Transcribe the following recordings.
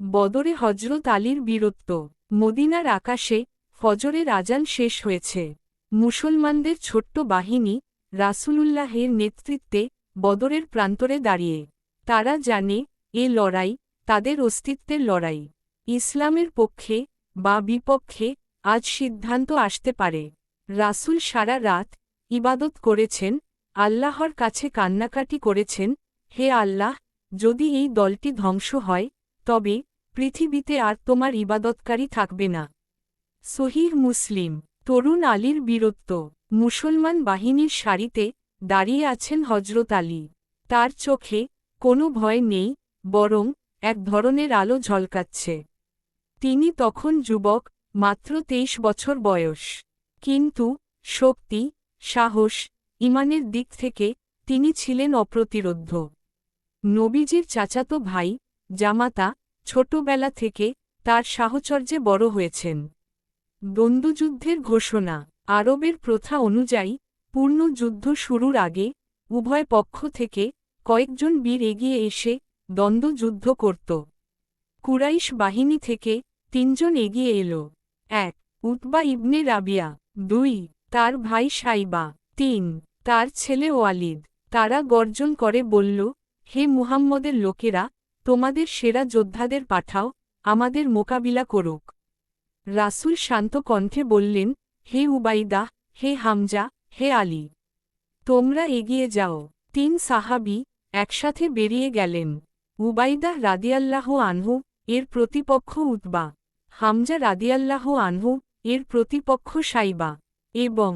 বদরে হজরত আলীর বীরত্ব। মদিনার আকাশে ফজরের আজান শেষ হয়েছে। মুসলমানদের ছোট্ট বাহিনী রাসূলুল্লাহের নেতৃত্বে বদরের প্রান্তরে দাঁড়িয়ে। তারা জানে, এ লড়াই তাদের অস্তিত্বের লড়াই। ইসলামের পক্ষে বা বিপক্ষে আজ সিদ্ধান্ত আসতে পারে। রাসূল সারা রাত ইবাদত করেছেন, আল্লাহর কাছে কান্নাকাটি করেছেন, হে আল্লাহ, যদি এই দলটি ধ্বংস হয়, তবে পৃথিবীতে আর তোমার ইবাদতকারী থাকবে না। সহিহ মুসলিম। তরুণ আলীর বীরত্ব। মুসলমান বাহিনীর সারিতে দাঁড়িয়ে আছেন হজরত আলী। তার চোখে কোনো ভয় নেই, বরং এক ধরনের আলো ঝলকাচ্ছে। তিনি তখন যুবক, মাত্র তেইশ বছর বয়স। কিন্তু শক্তি, সাহস, ইমানের দিক থেকে তিনি ছিলেন অপ্রতিরোধ্য। নবীজির চাচাতো ভাই, জামাতা ছোটবেলা থেকে তার সাহচর্যে বড় হয়েছেন। দ্বন্দ্বযুদ্ধের ঘোষণা, আরবের প্রথা অনুযায়ী পূর্ণ যুদ্ধ শুরুর আগে উভয় পক্ষ থেকে কয়েকজন বীর এগিয়ে এসে দ্বন্দ্বযুদ্ধ করত। কুরাইশ বাহিনী থেকে তিনজন এগিয়ে এল। এক, উতবা ইবনে রাবিয়া। দুই, তার ভাই সাইবা। তিন, তার ছেলে ওয়ালিদ। তারা গর্জন করে বলল, হে মুহাম্মদের লোকেরা তোমাদের সেরা যোদ্ধাদের পাঠাও, আমাদের মোকাবিলা করুক। রাসূল শান্ত কণ্ঠে বললেন, হে উবাইদা, হে হামজা, হে আলী, তোমরা এগিয়ে যাও। তিন সাহাবি একসাথে বেরিয়ে গেলেন। উবাইদা রাদিয়াল্লাহ আনহু এর প্রতিপক্ষ উতবা, হামজা রাদিয়াল্লাহ আনহু এর প্রতিপক্ষ সাইবা এবং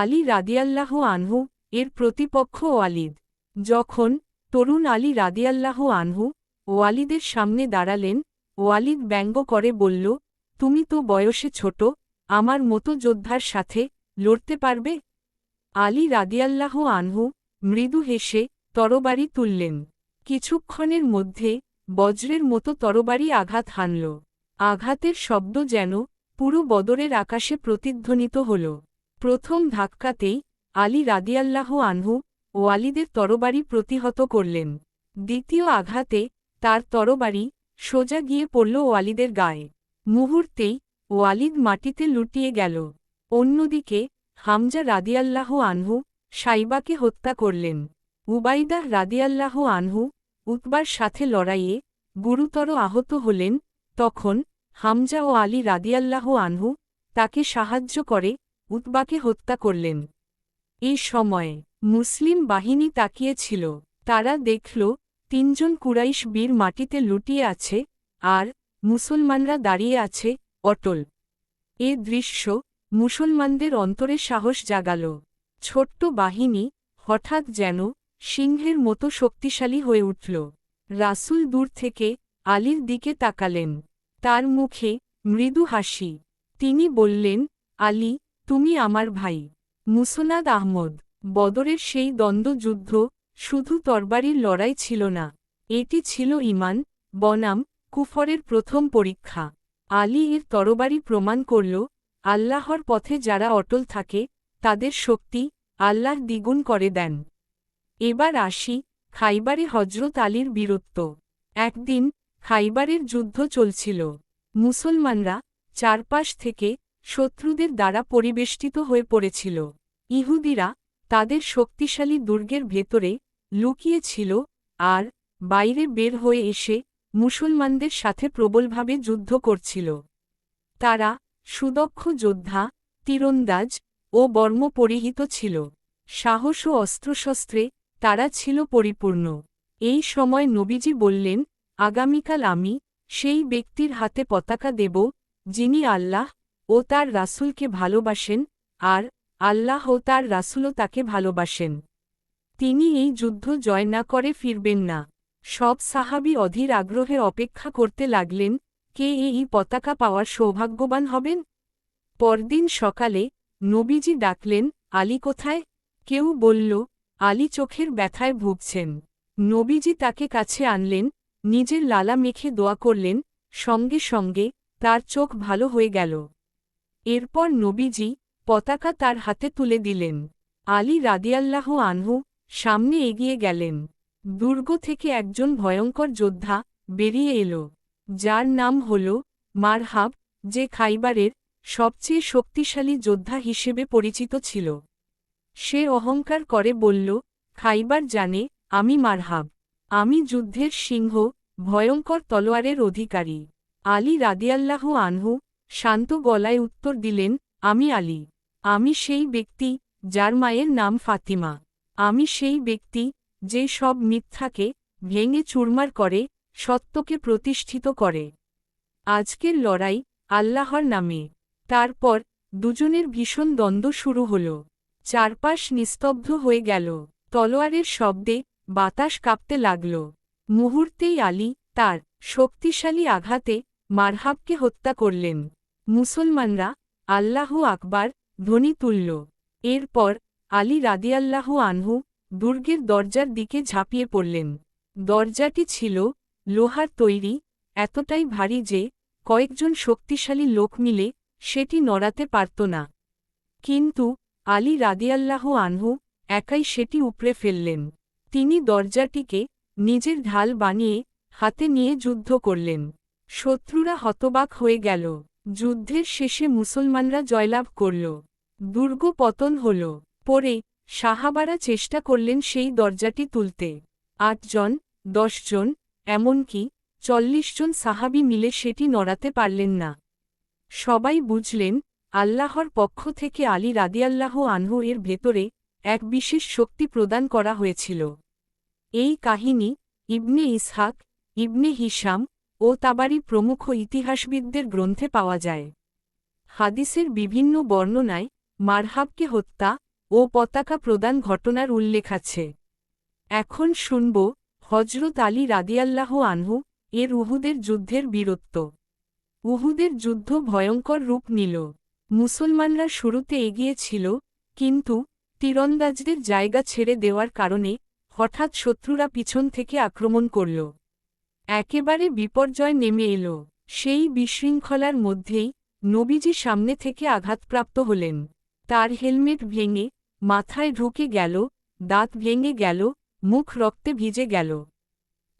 আলী রাদিয়াল্লাহ আনহু এর প্রতিপক্ষ ওয়ালিদ। যখন তরুণ আলী রাদিয়াল্লাহ আনহু ওয়ালিদের সামনে দাঁড়ালেন, ওয়ালিদ ব্যঙ্গ করে বলল, তুমি তো বয়সে ছোট, আমার মতো যোদ্ধার সাথে লড়তে পারবে? আলী রাদিয়াল্লাহ আনহু মৃদু হেসে তরবারি তুললেন। কিছুক্ষণের মধ্যে বজ্রের মতো তরবারি আঘাত হানল। আঘাতের শব্দ যেন পুরো বদরের আকাশে প্রতিধ্বনিত হল। প্রথম ধাক্কাতেই আলী রাদিয়াল্লাহ আনহু ওয়ালিদের তরবারি প্রতিহত করলেন। দ্বিতীয় আঘাতে তার তরবারি সোজা গিয়ে পড়ল ওয়ালিদের গায়ে। মুহূর্তেই ওয়ালিদ মাটিতে লুটিয়ে গেল। অন্যদিকে হামজা রাদিয়াল্লাহ আনহু সাইবাকে হত্যা করলেন। উবাইদাহ রাদিয়াল্লাহ আনহু উতবার সাথে লড়াইয়ে গুরুতর আহত হলেন, তখন হামজা ও আলী রাদিয়াল্লাহ আনহু তাকে সাহায্য করে উতবাকে হত্যা করলেন। এই সময়ে মুসলিম বাহিনী তাকিয়েছিল। তারা দেখল তিনজন কুরাইশ বীর মাটিতে লুটিয়ে আছে, আর মুসলমানরা দাঁড়িয়ে আছে অটল। এ দৃশ্য মুসলমানদের অন্তরে সাহস জাগাল। ছোট্ট বাহিনী হঠাৎ যেন সিংহের মতো শক্তিশালী হয়ে উঠল। রাসুল দূর থেকে আলীর দিকে তাকালেন। তার মুখে মৃদু হাসি। তিনি বললেন, আলী, তুমি আমার ভাই। মুসনাদ আহমদ, বদরের সেই দ্বন্দ্বযুদ্ধ শুধু তরবারির লড়াই ছিল না, এটি ছিল ইমান বনাম, কুফরের প্রথম পরীক্ষা। আলী এর তরবারি প্রমাণ করল, আল্লাহর পথে যারা অটল থাকে, তাদের শক্তি আল্লাহ দ্বিগুণ করে দেন। এবার আসি খাইবারে হজরত আলীর বীরত্ব। একদিন খাইবারের যুদ্ধ চলছিল। মুসলমানরা চারপাশ থেকে শত্রুদের দ্বারা পরিবেষ্টিত হয়ে পড়েছিল। ইহুদিরা তাদের শক্তিশালী দুর্গের ভেতরে লুকিয়েছিল আর বাইরে বের হয়ে এসে মুসলমানদের সাথে প্রবলভাবে যুদ্ধ করছিল। তারা সুদক্ষ যোদ্ধা, তীরন্দাজ ও বর্ম পরিহিত ছিল। সাহস ও অস্ত্রশস্ত্রে তারা ছিল পরিপূর্ণ। এই সময় নবীজি বললেন, আগামীকাল আমি সেই ব্যক্তির হাতে পতাকা দেব, যিনি আল্লাহ ও তার রাসূলকে ভালোবাসেন, আর আল্লাহ ও তার রাসূলও তাকে ভালোবাসেন। তিনি এই যুদ্ধ জয় না করে ফিরবেন না। সব সাহাবি অধীর আগ্রহে অপেক্ষা করতে লাগলেন, কে এই পতাকা পাওয়ার সৌভাগ্যবান হবেন? পরদিন সকালে নবীজি ডাকলেন, আলী কোথায়? কেউ বলল, আলী চোখের ব্যথায় ভুগছেন। নবীজি তাকে কাছে আনলেন, নিজের লালা মেখে দোয়া করলেন, সঙ্গে সঙ্গে তার চোখ ভালো হয়ে গেল। এরপর নবীজি পতাকা তার হাতে তুলে দিলেন। আলী রাদিয়াল্লাহ আনহু সামনে এগিয়ে গেলেন। দুর্গ থেকে একজন ভয়ঙ্কর যোদ্ধা বেরিয়ে এল, যার নাম হল মারহাব, যে খাইবারের সবচেয়ে শক্তিশালী যোদ্ধা হিসেবে পরিচিত ছিল। সে অহংকার করে বলল, খাইবার জানে, আমি মারহাব। আমি যুদ্ধের সিংহ, ভয়ঙ্কর তলোয়ারের অধিকারী। আলী রাদিয়াল্লাহু আনহু শান্ত গলায় উত্তর দিলেন, আমি আলী। আমি সেই ব্যক্তি যার মায়ের নাম ফাতিমা। আমি সেই ব্যক্তি, যে সব মিথ্যাকে ভেঙে চুরমার করে, সত্যকে প্রতিষ্ঠিত করে। আজকের লড়াই আল্লাহর নামে। তারপর দুজনের ভীষণ দ্বন্দ্ব শুরু হল। চারপাশ নিস্তব্ধ হয়ে গেল। তলোয়ারের শব্দে বাতাস কাঁপতে লাগল। মুহূর্তেই আলী তার শক্তিশালী আঘাতে মারহাবকে হত্যা করলেন। মুসলমানরা আল্লাহ আকবার ধ্বনি তুলল। এরপর আলী রাদিয়াল্লাহু আনহু দুর্গের দরজার দিকে ঝাঁপিয়ে পড়লেন। দরজাটি ছিল লোহার তৈরি, এতটাই ভারী যে কয়েকজন শক্তিশালী লোক মিলে সেটি নড়াতে পারত না। কিন্তু আলী রাদিয়াল্লাহ আনহু একাই সেটি উপড়ে ফেললেন। তিনি দরজাটিকে নিজের ঢাল বানিয়ে হাতে নিয়ে যুদ্ধ করলেন। শত্রুরা হতবাক হয়ে গেল। যুদ্ধের শেষে মুসলমানরা জয়লাভ করল। দুর্গ পতন হল। পরে সাহাবারা চেষ্টা করলেন সেই দরজাটি তুলতে। আটজন দশজন এমনকি চল্লিশ জন সাহাবি মিলে সেটি নড়াতে পারলেন না। সবাই বুঝলেন, আল্লাহর পক্ষ থেকে আলী রাদিয়াল্লাহ আনহু এর ভেতরে এক বিশেষ শক্তি প্রদান করা হয়েছিল। এই কাহিনী ইবনে ইসহাক, ইবনে হিসাম ও তাবারি প্রমুখ ইতিহাসবিদদের গ্রন্থে পাওয়া যায়। হাদিসের বিভিন্ন বর্ণনায় মারহাবকে হত্যা ও পতাকা প্রদান ঘটনার উল্লেখ আছে। এখন শুনব হজরত আলী রাদিয়াল্লাহ আনহু এর উহুদের যুদ্ধের বীরত্ব। উহুদের যুদ্ধ ভয়ঙ্কর রূপ নিল। মুসলমানরা শুরুতে এগিয়েছিল কিন্তু তীরন্দাজদের জায়গা ছেড়ে দেওয়ার কারণে হঠাৎ শত্রুরা পিছন থেকে আক্রমণ করল। একেবারে বিপর্যয় নেমে এল। সেই বিশৃঙ্খলার মধ্যেই নবীজি সামনে থেকে আঘাতপ্রাপ্ত হলেন। তার হেলমেট ভেঙে মাথায় ঢুকে গেল, দাঁত ভেঙে গেল, মুখ রক্তে ভিজে গেল।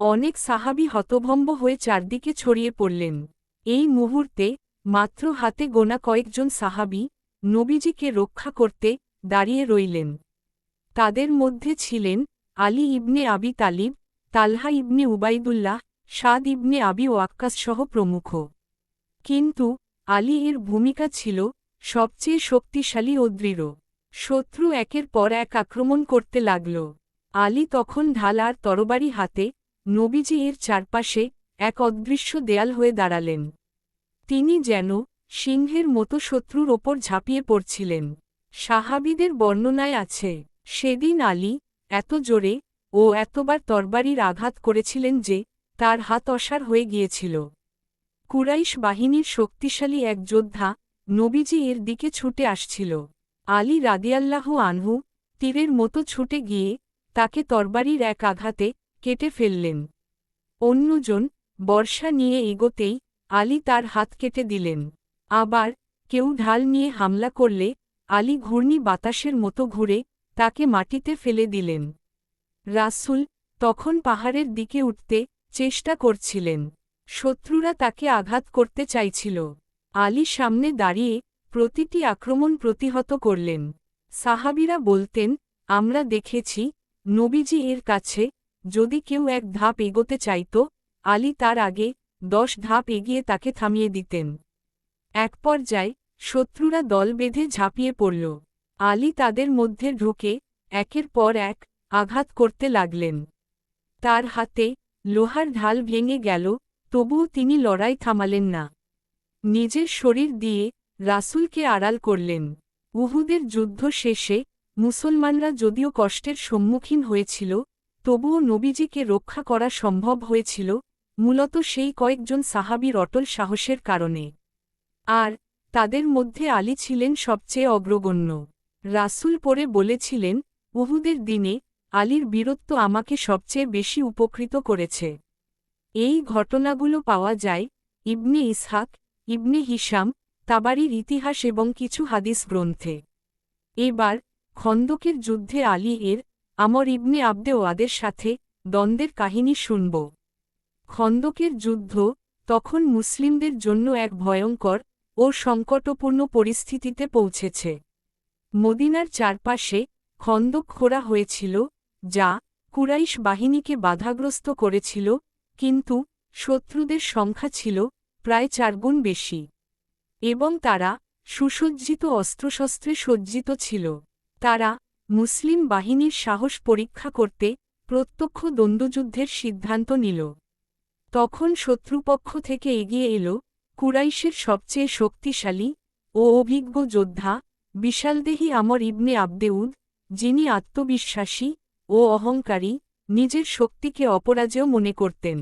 অনেক সাহাবি হতভম্ব হয়ে চারদিকে ছড়িয়ে পড়লেন। এই মুহূর্তে মাত্র হাতে গোনা কয়েকজন সাহাবি নবীজিকে রক্ষা করতে দাঁড়িয়ে রইলেন। তাদের মধ্যে ছিলেন Ali ibn Abi Talib, Talha ibn Ubaidullah, Saad ibn Abi Waqqas সহ প্রমুখ। কিন্তু আলী এর ভূমিকা ছিল সবচেয়ে শক্তিশালী ও দৃঢ়। শত্রু একের পর এক আক্রমণ করতে লাগল। আলী তখন ঢাল আর তরবারি হাতে নবীজি এর চারপাশে এক অদৃশ্য দেয়াল হয়ে দাঁড়ালেন। তিনি যেন সিংহের মতো শত্রুর ওপর ঝাঁপিয়ে পড়ছিলেন। সাহাবিদের বর্ণনায় আছে, সেদিন আলী এত জোরে ও এতবার তরবারির আঘাত করেছিলেন যে তার হাত অসার হয়ে গিয়েছিল। কুরাইশ বাহিনীর শক্তিশালী এক যোদ্ধা নবীজি এর দিকে ছুটে আসছিল। আলী রাদিয়াল্লাহু আনহু তীরের মতো ছুটে গিয়ে তাকে তরবারির এক আঘাতে কেটে ফেললেন। অন্যজন বর্ষা নিয়ে এগোতেই আলী তার হাত কেটে দিলেন। আবার কেউ ঢাল নিয়ে হামলা করলে আলী ঘূর্ণি বাতাসের মতো ঘুরে তাকে মাটিতে ফেলে দিলেন। রাসুল তখন পাহাড়ের দিকে উঠতে চেষ্টা করছিলেন। শত্রুরা তাকে আঘাত করতে চাইছিল। আলী সামনে দাঁড়িয়ে প্রতিটি আক্রমণ প্রতিহত করলেন। সাহাবিরা বলতেন, আমরা দেখেছি, নবীজি এর কাছে, যদি কেউ এক ধাপ এগোতে চাইত, আলী তার আগে দশ ধাপ এগিয়ে তাকে থামিয়ে দিতেন। এক পর্যায়ে শত্রুরা দল বেঁধে ঝাঁপিয়ে পড়ল। আলী তাদের মধ্যে ঢুকে একের পর এক আঘাত করতে লাগলেন। তার হাতে লোহার ঢাল ভেঙে গেল, তবুও তিনি লড়াই থামালেন না। নিজের শরীর দিয়ে রাসুলকে আড়াল করলেন। উহুদের যুদ্ধ শেষে মুসলমানরা যদিও কষ্টের সম্মুখীন হয়েছিল, তবুও নবীজিকে রক্ষা করা সম্ভব হয়েছিল, মূলত সেই কয়েকজন সাহাবির অটল সাহসের কারণে। আর তাদের মধ্যে আলী ছিলেন সবচেয়ে অগ্রগণ্য। রাসুল পরে বলেছিলেন, উহুদের দিনে আলীর বীরত্ব আমাকে সবচেয়ে বেশি উপকৃত করেছে। এই ঘটনাগুলো পাওয়া যায় ইবনে ইসহাক, ইবনে হিসাম তাবারির ইতিহাস এবং কিছু হাদিস গ্রন্থে। এবার, খন্দকের যুদ্ধে আলী এর, আমর ইবনে আবদে ওয়াদের সাথে, দ্বন্দ্বের কাহিনী শুনব। খন্দকের যুদ্ধ, তখন মুসলিমদের জন্য এক ভয়ঙ্কর ও সংকটপূর্ণ পরিস্থিতিতে পৌঁছেছে। মদিনার চারপাশে খন্দক খোঁড়া হয়েছিল, যা কুরাইশ বাহিনীকে বাধাগ্রস্ত করেছিল, কিন্তু শত্রুদের সংখ্যা ছিল প্রায় চারগুণ বেশি। এবং তারা সুসজ্জিত অস্ত্রশস্ত্রে সজ্জিত ছিল। তারা মুসলিম বাহিনীর সাহস পরীক্ষা করতে প্রত্যক্ষ দ্বন্দ্বযুদ্ধের সিদ্ধান্ত নিল। তখন শত্রুপক্ষ থেকে এগিয়ে এল কুরাইশের সবচেয়ে শক্তিশালী ও অভিজ্ঞ যোদ্ধা বিশালদেহী আমর ইবনে আবদেউদ, যিনি আত্মবিশ্বাসী ও অহংকারী, নিজের শক্তিকে অপরাজেয় মনে করতেন।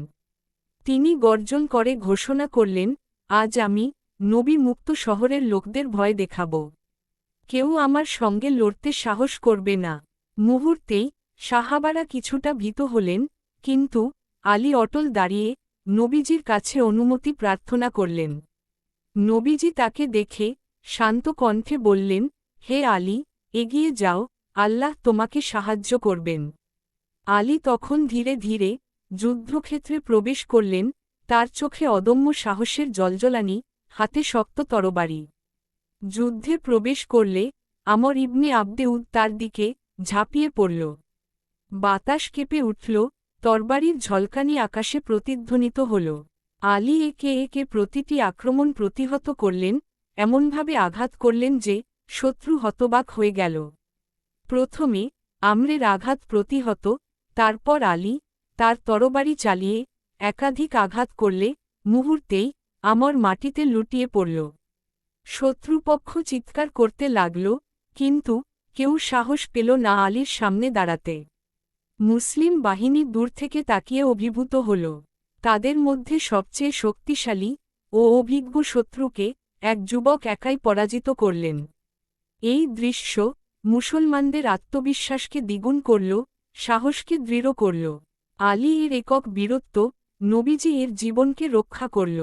তিনি গর্জন করে ঘোষণা করলেন, আজ আমি নবী মুক্ত শহরের লোকদের ভয় দেখাব। কেউ আমার সঙ্গে লড়তে সাহস করবে না। মুহূর্তেই সাহাবারা কিছুটা ভীত হলেন, কিন্তু আলী অটল দাঁড়িয়ে নবীজির কাছে অনুমতি প্রার্থনা করলেন। নবীজি তাকে দেখে শান্ত কণ্ঠে বললেন, হে আলী, এগিয়ে যাও, আল্লাহ তোমাকে সাহায্য করবেন। আলী তখন ধীরে ধীরে যুদ্ধক্ষেত্রে প্রবেশ করলেন, তার চোখে অদম্য সাহসের জলজলানি হাতে শক্ত তরবারি। যুদ্ধে প্রবেশ করলে আমর ইবনে আবদেউদ তার দিকে ঝাঁপিয়ে পড়ল। বাতাস কেঁপে উঠল, তরবারির ঝলকানি আকাশে প্রতিধ্বনিত হল। আলী একে একে প্রতিটি আক্রমণ প্রতিহত করলেন, এমনভাবে আঘাত করলেন যে শত্রু হতবাক হয়ে গেল। প্রথমে আমরের আঘাত প্রতিহত, তারপর আলী তার তরবারি চালিয়ে একাধিক আঘাত করলে মুহূর্তেই আমর মাটিতে লুটিয়ে পড়ল। শত্রুপক্ষ চিৎকার করতে লাগল, কিন্তু কেউ সাহস পেল না আলীর সামনে দাঁড়াতে। মুসলিম বাহিনী দূর থেকে তাকিয়ে অভিভূত হল। তাদের মধ্যে সবচেয়ে শক্তিশালী ও অভিজ্ঞ শত্রুকে এক যুবক একাই পরাজিত করলেন। এই দৃশ্য মুসলমানদের আত্মবিশ্বাসকে দ্বিগুণ করল, সাহসকে দৃঢ় করল। আলী এর একক বীরত্ব নবীজি এর জীবনকে রক্ষা করল।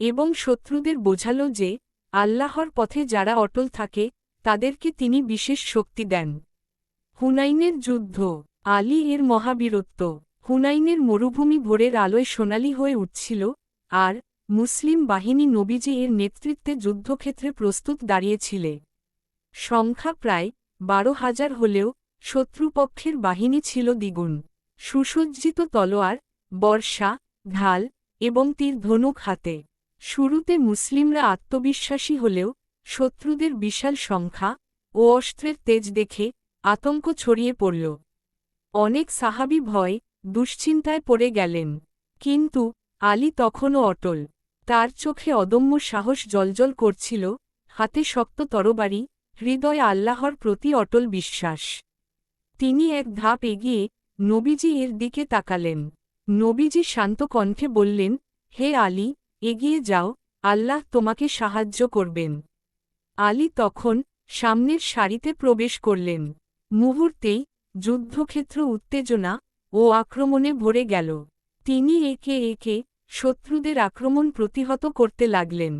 এবং শত্রুদের বোঝাল যে, আল্লাহর পথে যারা অটল থাকে, তাদেরকে তিনি বিশেষ শক্তি দেন। হুনাইনের যুদ্ধ। আলী এর মহাবীরত্ব। হুনাইনের মরুভূমি ভোরের আলোয় সোনালি হয়ে উঠছিল, আর মুসলিম বাহিনী নবীজি এর নেতৃত্বে যুদ্ধক্ষেত্রে প্রস্তুত দাঁড়িয়েছিলে। সংখ্যা প্রায় বারো হাজার হলেও শত্রুপক্ষের বাহিনী ছিল দ্বিগুণ। সুসজ্জিত তলোয়ার, বর্ষা, ঢাল এবং তীর ধনুক হাতে। শুরুতে মুসলিমরা আত্মবিশ্বাসী হলেও শত্রুদের বিশাল সংখ্যা ও অস্ত্রের তেজ দেখে আতঙ্ক ছড়িয়ে পড়ল। অনেক সাহাবি ভয়, দুশ্চিন্তায় পড়ে গেলেন। কিন্তু আলী তখনও অটল। তার চোখে অদম্য সাহস জলজল করছিল, হাতে শক্ত তরবারি, হৃদয় আল্লাহর প্রতি অটল বিশ্বাস। তিনি এক ধাপ এগিয়ে নবীজি এর দিকে তাকালেন। নবীজি শান্ত কণ্ঠে বললেন, হে আলী এগিয়ে যাও, আল্লাহ তোমাকে সাহায্য করবেন। আলী তখন সামনের সারিতে প্রবেশ করলেন। মুহূর্তেই যুদ্ধক্ষেত্র উত্তেজনা ও আক্রমণে ভরে গেল। তিনি একে একে শত্রুদের আক্রমণ প্রতিহত করতে লাগলেন।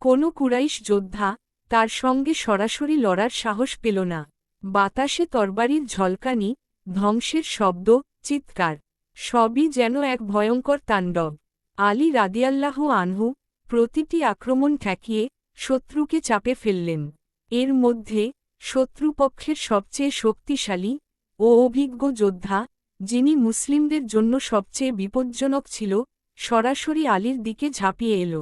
কোনো কুরাইশ যোদ্ধা তার সঙ্গে সরাসরি লড়ার সাহস পেল না। বাতাসে তরবারির ঝলকানি, ধ্বংসের শব্দ, চিৎকার, সবই যেন এক ভয়ঙ্কর তাণ্ডব। আলী রাদিয়াল্লাহু আনহু প্রতিটি আক্রমণ ঠেকিয়ে শত্রুকে চাপে ফেললেন। এর মধ্যে শত্রুপক্ষের সবচেয়ে শক্তিশালী ও অভিজ্ঞ যোদ্ধা, যিনি মুসলিমদের জন্য সবচেয়ে বিপজ্জনক ছিল, সরাসরি আলীর দিকে ঝাঁপিয়ে এল।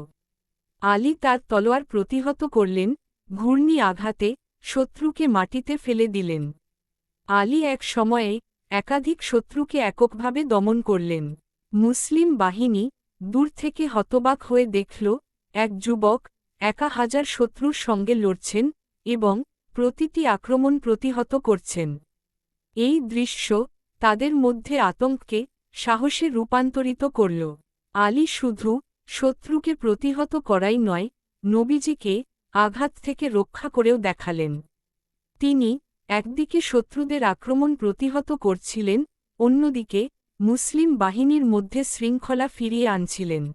আলী তার তলোয়ার প্রতিহত করলেন, ঘূর্ণি আঘাতে শত্রুকে মাটিতে ফেলে দিলেন। আলী এক সময়ে একাধিক শত্রুকে এককভাবে দমন করলেন। মুসলিম বাহিনী দূর থেকে হতবাক হয়ে দেখল, এক যুবক একা হাজার শত্রুর সঙ্গে লড়ছেন এবং প্রতিটি আক্রমণ প্রতিহত করছেন। এই দৃশ্য তাদের মধ্যে আতঙ্ককে সাহসে রূপান্তরিত করল। আলী শুধু শত্রুকে প্রতিহত করাই নয়, নবীজিকে আঘাত থেকে রক্ষা করেও দেখালেন। তিনি একদিকে শত্রুদের আক্রমণ প্রতিহত করছিলেন, অন্যদিকে মুসলিম বাহিনীর মধ্যে শৃঙ্খলা ফিরিয়ে আনছিলেন।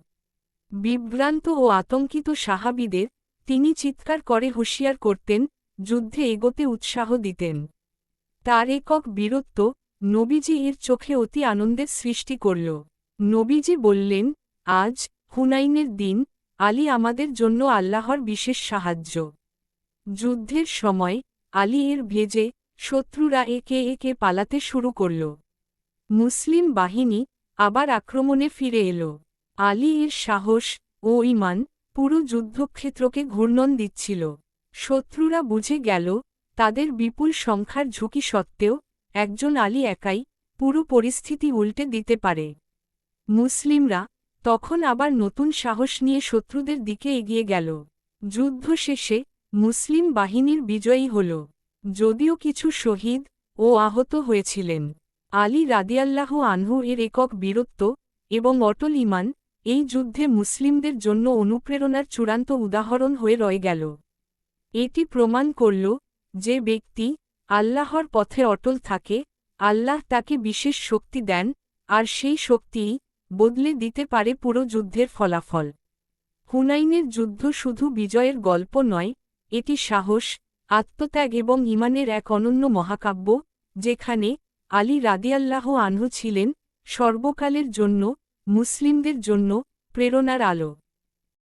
বিভ্রান্ত ও আতঙ্কিত সাহাবিদের তিনি চিৎকার করে হুঁশিয়ার করতেন, যুদ্ধে এগোতে উৎসাহ দিতেন। তার একক বীরত্ব নবীজি এর চোখে অতি আনন্দের সৃষ্টি করল। নবীজি বললেন, আজ হুনাইনের দিন, আলী আমাদের জন্য আল্লাহর বিশেষ সাহায্য। যুদ্ধের সময় আলী এর ভেজে শত্রুরা একে একে পালাতে শুরু করল। মুসলিম বাহিনী আবার আক্রমণে ফিরে এল। আলী এর সাহস ও ইমান পুরো যুদ্ধক্ষেত্রকে ঘূর্ণন দিচ্ছিল। শত্রুরা বুঝে গেল, তাদের বিপুল সংখ্যার ঝুঁকি সত্ত্বেও একজন আলী একাই পুরো পরিস্থিতি উল্টে দিতে পারে। মুসলিমরা তখন আবার নতুন সাহস নিয়ে শত্রুদের দিকে এগিয়ে গেল। যুদ্ধ শেষে মুসলিম বাহিনীর বিজয়ী হল। যদিও কিছু শহীদ ও আহত হয়েছিলেন। আলী রাদিয়াল্লাহ আনহু এর একক বীরত্ব এবং অটল ইমান এই যুদ্ধে মুসলিমদের জন্য অনুপ্রেরণার চূড়ান্ত উদাহরণ হয়ে রয়ে গেল। এটি প্রমাণ করল যে ব্যক্তি আল্লাহর পথে অটল থাকে, আল্লাহ তাকে বিশেষ শক্তি দেন আর সেই শক্তিই বদলে দিতে পারে পুরো যুদ্ধের ফলাফল। হুনাইনের যুদ্ধ শুধু বিজয়ের গল্প নয়, এটি সাহস, আত্মত্যাগ এবং ইমানের এক অনন্য মহাকাব্য, যেখানে আলী রাদিয়াল্লাহ আনহু ছিলেন সর্বকালের জন্য মুসলিমদের জন্য প্রেরণার আলো।